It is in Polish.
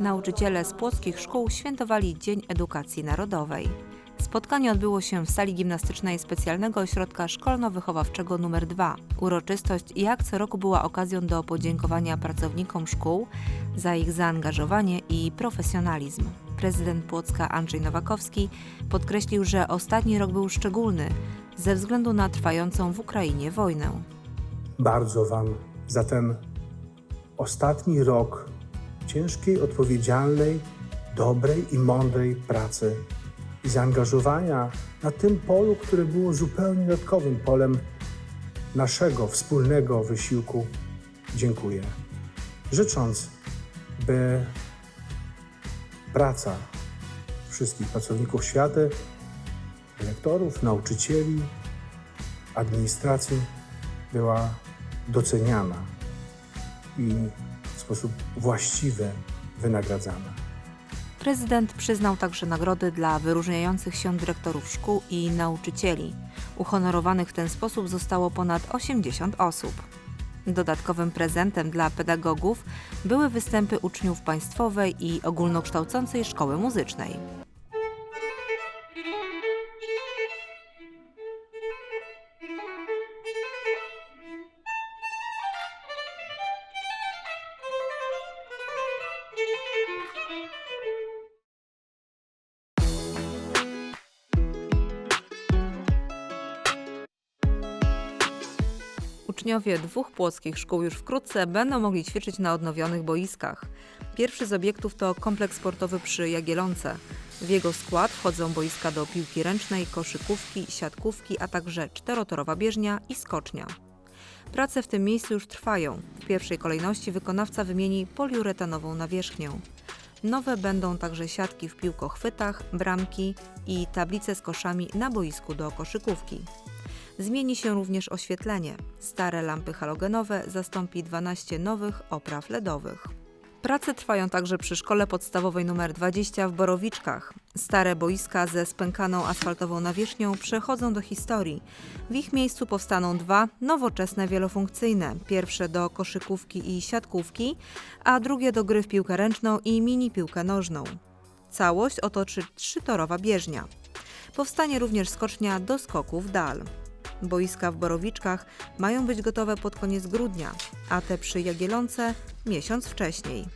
nauczyciele z płockich szkół świętowali Dzień Edukacji Narodowej. Spotkanie odbyło się w sali gimnastycznej Specjalnego Ośrodka Szkolno-Wychowawczego nr 2. Uroczystość jak co roku była okazją do podziękowania pracownikom szkół za ich zaangażowanie i profesjonalizm. Prezydent Płocka Andrzej Nowakowski podkreślił, że ostatni rok był szczególny ze względu na trwającą w Ukrainie wojnę. bardzo Wam za ten ostatni rok ciężkiej, odpowiedzialnej, dobrej i mądrej pracy i zaangażowania na tym polu, które było zupełnie dodatkowym polem naszego wspólnego wysiłku. Dziękuję. Życząc, by praca wszystkich pracowników świata, lektorów, nauczycieli, administracji była doceniana i sposób właściwy wynagradzana. Prezydent przyznał także nagrody dla wyróżniających się dyrektorów szkół i nauczycieli. Uhonorowanych w ten sposób zostało ponad 80 osób. Dodatkowym prezentem dla pedagogów były występy uczniów państwowej i ogólnokształcącej szkoły muzycznej. Uczniowie dwóch płockich szkół już wkrótce będą mogli ćwiczyć na odnowionych boiskach. Pierwszy z obiektów to kompleks sportowy przy Jagielonce. W jego skład wchodzą boiska do piłki ręcznej, koszykówki, siatkówki, a także czterotorowa bieżnia i skocznia. Prace w tym miejscu już trwają. W pierwszej kolejności wykonawca wymieni poliuretanową nawierzchnię. Nowe będą także siatki w piłkochwytach, bramki i tablice z koszami na boisku do koszykówki. Zmieni się również oświetlenie. Stare lampy halogenowe zastąpi 12 nowych opraw LEDowych. Prace trwają także przy szkole podstawowej nr 20 w Borowiczkach. Stare boiska ze spękaną asfaltową nawierzchnią przechodzą do historii. W ich miejscu powstaną dwa nowoczesne wielofunkcyjne. Pierwsze do koszykówki i siatkówki, a drugie do gry w piłkę ręczną i mini piłkę nożną. Całość otoczy trzytorowa bieżnia. Powstanie również skocznia do skoków dal. Boiska w Borowiczkach mają być gotowe pod koniec grudnia, a te przy Jagielonce miesiąc wcześniej.